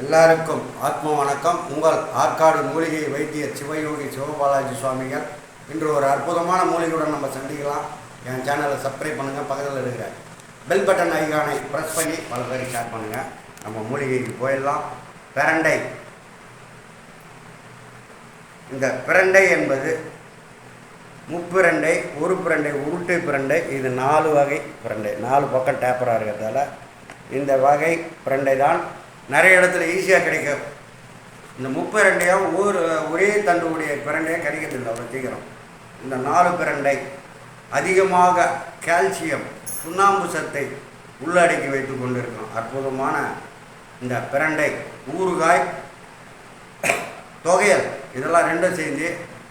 எல்லாருக்கும் ஆத்ம வணக்கம். உங்கள் ஆற்காடு மூலிகை வைத்தியர் சிவயோகி சிவபாலாஜி சுவாமிகள். இன்று ஒரு அற்புதமான மூலிகையுடன் நம்ம சந்திக்கலாம். என் சேனலை சப்ஸ்கிரைப் பண்ணுங்கள் பக்கத்தில் இருக்கிற பெல் பட்டன் ஐகானை ப்ரெஸ் பண்ணி பல பேர் ஷேர் பண்ணுங்கள் நம்ம மூலிகைக்கு போயிடலாம். பிரண்டை. இந்த பிரண்டை என்பது முப்பிரண்டை ஒரு பிரண்டை உருட்டை பிரண்டை இது நாலு வகை பிரண்டை. நாலு பக்கம் டேப்பராக இருக்கிறதால இந்த வகை பிரண்டை தான் நிறைய இடத்துல ஈஸியாக கிடைக்கும் இந்த முப்பிரண்டையாக ஊர் ஒரே தண்டு உடைய பிரண்டையாக கிடைக்கிறதில்ல அவ்வளோ சீக்கிரம். இந்த நாலு பிரண்டை அதிகமாக கால்சியம் சுண்ணாம்பு சத்தை உள்ளடக்கி வைத்து கொண்டிருக்கும். அற்புதமான இந்த பிரண்டை ஊறுகாய் தொகையல் இதெல்லாம் ரெண்டும் சேர்ந்து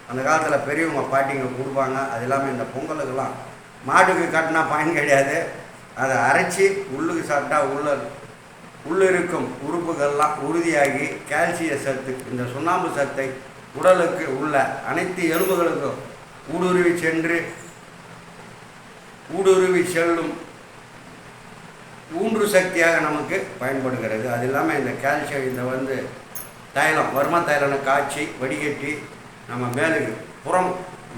அந்த காலத்தில் பெரியவங்க பாட்டிங்க கொடுப்பாங்க. அது இல்லாமல் இந்த பொங்கலுக்கெல்லாம் மாட்டுக்கு கட்டினா பயன் கிடையாது. அதை அரைச்சி உள்ளுக்கு சாப்பிட்டா உள்ள உள்ளிருக்கும் உறுப்புகள்லாம் உறுதியாகி கால்சிய சத்து இந்த சுண்ணாம்பு சத்தை உடலுக்கு உள்ள அனைத்து எலும்புகளுக்கும் ஊடுருவி சென்று ஊடுருவி செல்லும் ஊன்று சக்தியாக நமக்கு பயன்படுகிறது. அது இல்லாமல் இந்த கால்சியம் இந்த வந்து தைலம் வர்ம தைலனை காய்ச்சி வடிகட்டி நம்ம மேலுக்கு புறம்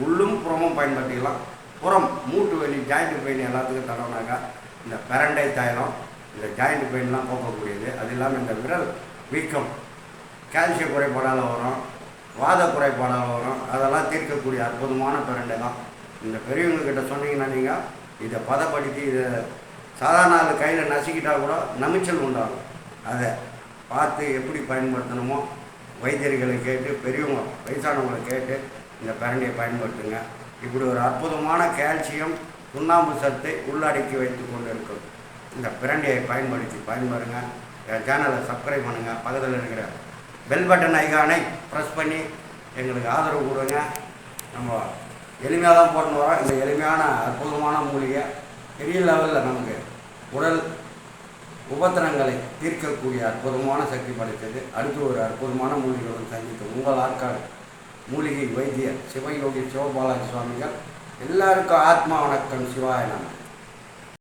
உள்ளும் புறமும் பயன்படுத்திக்கலாம். புறம் மூட்டு வலி ஜாயிண்ட் பெயின் எல்லாத்துக்கும் தடவினாக்கா இந்த பிரண்டை தைலம் இந்த ஜாயிண்ட் பெயின்லாம் போக்கக்கூடியது அது இல்லாமல் இந்த விரல் வீக்கம் கால்சிய குறைபாடால் வரும் வாத குறைபாடால் வரும் அதெல்லாம் தீர்க்கக்கூடிய அற்புதமான பிரண்டை தான். இந்த பெரியவங்கக்கிட்ட சொன்னீங்கன்னா நீங்கள் இதை பதப்படுத்தி இதை சாதாரண ஆள் கையில் நசுக்கிட்டால் கூட நமிச்சல் உண்டாகும். அதை பார்த்து எப்படி பயன்படுத்தணுமோ வைத்தியர்களை கேட்டு பெரியவங்க வயசானவங்களை கேட்டு இந்த பிரண்டையை பயன்படுத்துங்க. இப்படி ஒரு அற்புதமான கால்சியம் சுண்ணாம்பு சத்தை உள்ளடக்கி வைத்து கொண்டு இருக்கும் இந்த பிரண்டையை பயன்படுத்தி பயன்படுங்க. என் சேனலை சப்ஸ்கிரைப் பண்ணுங்கள் பக்கத்தில் இருக்கிற பெல் பட்டன் ஐகானை ப்ரெஸ் பண்ணி எங்களுக்கு ஆதரவு கொடுங்க. நம்ம எளிமையாக தான் போட்டு வரோம். இந்த எளிமையான அற்புதமான மூலிகை பெரிய லெவலில் நமக்கு உடல் உபத்திரங்களை தீர்க்கக்கூடிய அற்புதமான சக்தி படைத்தது. அடுத்து ஒரு அற்புதமான மூலிகையுடன் சந்தித்து உங்கள் ஆற்காடு மூலிகை வைத்தியர் சிவயோகி சிவபாலாஜி சுவாமிகள் எல்லாருக்கும் ஆத்மா வணக்கம். சிவாய நம.